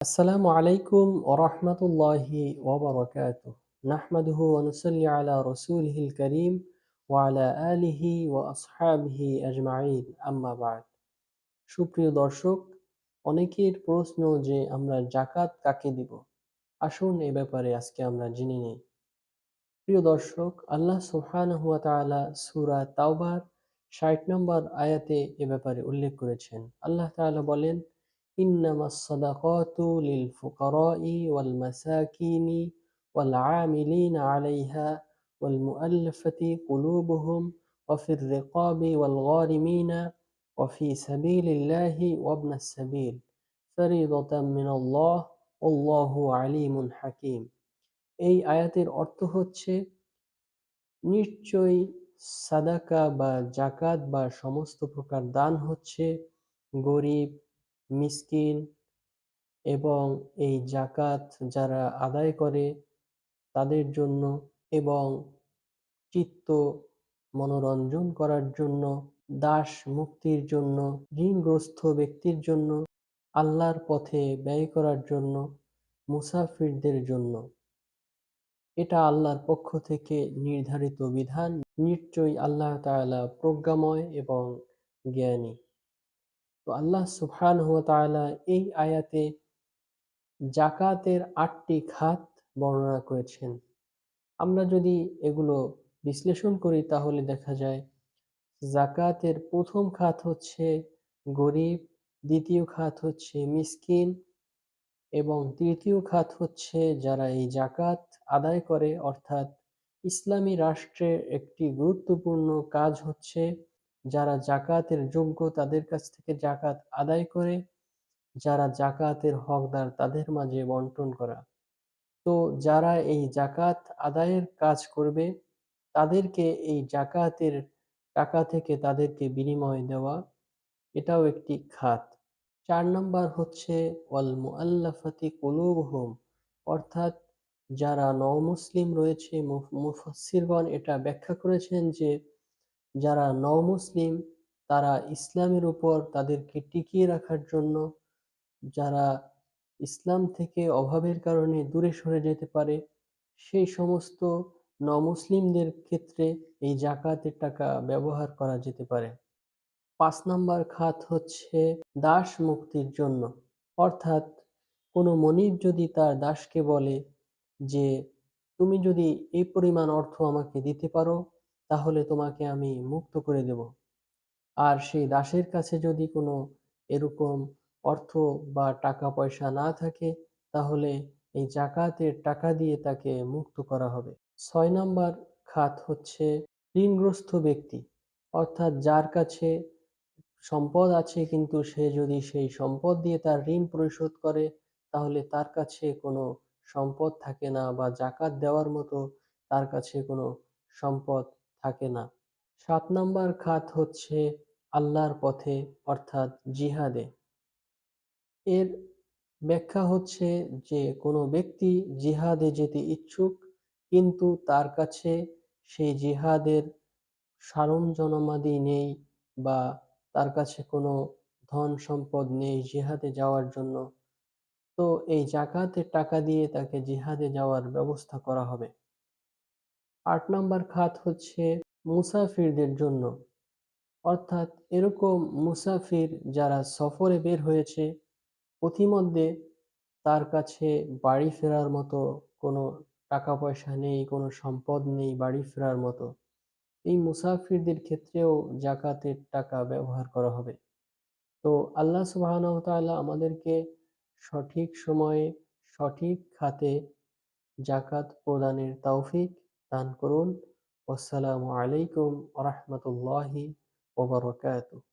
আসসালামু আলাইকুম ওরহমতুল্লাহি ওবরকাতুহ নাহমাদুহু ওয়ানুসাল্লি আলা রসুলহিল করিম ওয়ালা আলিহি ওয়া আসহাবিহি আজমাইন। আম্মা বাদ। সুপ্রিয় দর্শক, অনেকের প্রশ্ন যে আমরা জাকাত কাকে দিব? আসুন এ ব্যাপারে আজকে আমরা জেনে নেই। প্রিয় দর্শক, আল্লাহ সুবহানাহু ওয়া তাআলা সূরা তাওবার 60 নম্বর আয়াতে এ ব্যাপারে উল্লেখ করেছেন। আল্লাহ তাআলা বলেন إنما الصدقات للفقراء والمساكين والعاملين عليها والمؤلفة قلوبهم وفي الرقاب والغارمين وفي سبيل الله وابن السبيل فريضة من الله والله عليم حكيم এই আয়াতের অর্থ হচ্ছে নিশ্চয়ই সাদাকা বা জাকাত বা সমস্ত প্রকার দান হচ্ছে গরিব মিসকিন এবং এই জাকাত যারা আদায় করে তাদের জন্য এবং চিত্ত মনোরঞ্জন করার জন্য, দাস মুক্তির জন্য, ঋণগ্রস্ত ব্যক্তির জন্য, আল্লাহর পথে ব্যয় করার জন্য, মুসাফিরদের জন্য। এটা আল্লাহর পক্ষ থেকে নির্ধারিত বিধান। নিশ্চয়ই আল্লাহ তাআলা প্রজ্ঞাময় এবং জ্ঞানী। তো আল্লাহ ওয়া তাআলা এই আয়াতে জাকাতের আটটি খাত বর্ণনা করেছেন। আমরা যদি এগুলো বিশ্লেষণ করি তাহলে দেখা যায় জাকাতের প্রথম খাত হচ্ছে গরিব, দ্বিতীয় খাত হচ্ছে মিসকিন এবং তৃতীয় খাত হচ্ছে যারা এই জাকাত আদায় করে অর্থাৎ ইসলামী রাষ্ট্রের একটি গুরুত্বপূর্ণ কাজ হচ্ছে যারা জাকাতের যোগ্য তাদের কাছ থেকে জাকাত আদায় করে, যারা জাকাতের হকদার তাদের মাঝে বন্টন করা। তো যারা এই জাকাত আদায়ের কাজ করবে, তাদেরকে এই জাকাতের টাকা থেকে তাদেরকে বিনিময় দেওয়া, এটাও একটি খাত। চার নম্বর হচ্ছে, ওয়াল মুআল্লাফাতি কুলুবহুম। অর্থাৎ যারা নও-মুসলিম রয়েছে মুফাসসিরগণ এটা ব্যাখ্যা করেছেন যে যারা নও-মুসলিম তারা ইসলামের উপর তাদেরকে টিকিয়ে রাখার জন্য, যারা ইসলাম থেকে অভাবের কারণে দূরে সরে যেতে পারে, সেই সমস্ত নমুসলিমদের ক্ষেত্রে এই জাকাতের টাকা ব্যবহার করা যেতে পারে। পাঁচ নাম্বার খাত হচ্ছে দাস মুক্তির জন্য। অর্থাৎ কোনো মনিব যদি তার দাসকে বলে যে, তুমি যদি এই পরিমাণ অর্থ আমাকে দিতে পারো তাহলে তোমাকে আমি মুক্ত করে দেব। আর সেই দাসের কাছে যদি কোনো এরকম অর্থ বা টাকা পয়সা না থাকে, তাহলে এই জাকাতের টাকা দিয়ে তাকে মুক্ত করা হবে। ছয় নম্বর খাত হচ্ছে ঋণগ্রস্ত ব্যক্তি। অর্থাৎ যার কাছে সম্পদ আছে কিন্তু সে যদি সেই সম্পদ দিয়ে তার ঋণ পরিশোধ করে, তাহলে তার কাছে কোনো সম্পদ থাকে না বা জাকাত দেওয়ার মতো তার কাছে কোনো সম্পদ থাকে না। সাত নম্বর খাত হচ্ছে আল্লাহর পথে, অর্থাৎ জিহাদে। এর ব্যাখ্যা হচ্ছে যে, কোনো ব্যক্তি জিহাদে যেতে ইচ্ছুক, কিন্তু তার কাছে সেই জিহাদের সারঞ্জনামাদি নেই বা তার কাছে কোনো ধন সম্পদ নেই জিহাদে যাওয়ার জন্য। তো এই জাকাতের টাকা দিয়ে তাকে জিহাদে যাওয়ার ব্যবস্থা করা হবে। আট নম্বর খাত হচ্ছে মুসাফিরদের জন্য। অর্থাৎ এরকম মুসাফির যারা সফরে বের হয়েছে, পথিমধ্যে তার কাছে বাড়ি ফেরার মতো কোনো টাকা পয়সা নেই, কোনো সম্পদ নেই বাড়ি ফেরার মতো। এই মুসাফিরদের ক্ষেত্রেও জাকাতের টাকা ব্যবহার করা হবে। তো আল্লাহ সুবাহানাহু আমাদেরকে সঠিক সময়ে সঠিক খাতে জাকাত প্রদানের তৌফিক দান করুন আসসালামু আলাইকুম ওয়া রাহমাতুল্লাহি ওয়া বারাকাতুহু